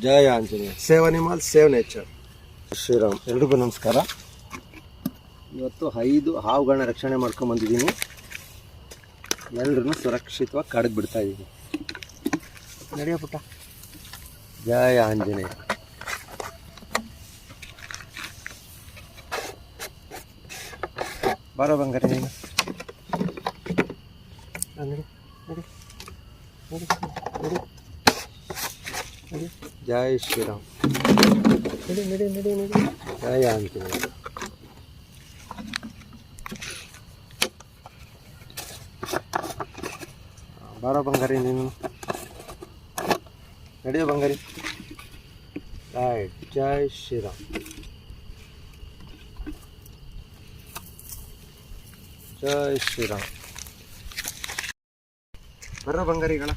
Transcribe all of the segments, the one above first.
ಜಯ Anjaneya. Save animal save nature Shriram ಎಲ್ರಿಗೂ ನಮಸ್ಕಾರ. ಇವತ್ತು ಐದು ಹಾವುಗಳನ್ನ ರಕ್ಷಣೆ ಮಾಡ್ಕೊಂಬಂದಿದ್ದೀನಿ ಎಲ್ಲರೂ ಸುರಕ್ಷಿತವಾಗಿ ಕಾಡಿಗೆ ಬಿಡ್ತಾ ಇದ್ದೀನಿ ನಡೆಯೋ ಪುಟ್ಟ. ಜಯ ಆಂಜನೇಯ. ಬರೋ ಬಂಗಾರ ನೀನು. ನಡಿ ನಡಿ ನಡಿ. Jai Shri Ram. Mili, mili, mili, mili. Jai Anji. Baru banggari ini. jadi ya banggari. Jai, Jai Shri Ram. Baru banggari kalah.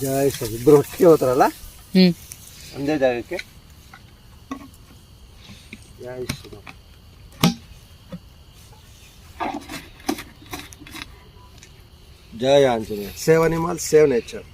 ಜೈ ಸರ್ ಇಬ್ಬರು ಒಟ್ಟಿಗೆ ಹೋಗ್ತಾರಲ್ಲ ಹ್ಮ್. ಒಂದೇ ಜಾಗಕ್ಕೆ. ಜೈ ಸರ್ ಜಯ Anjaneya. Save animal save nature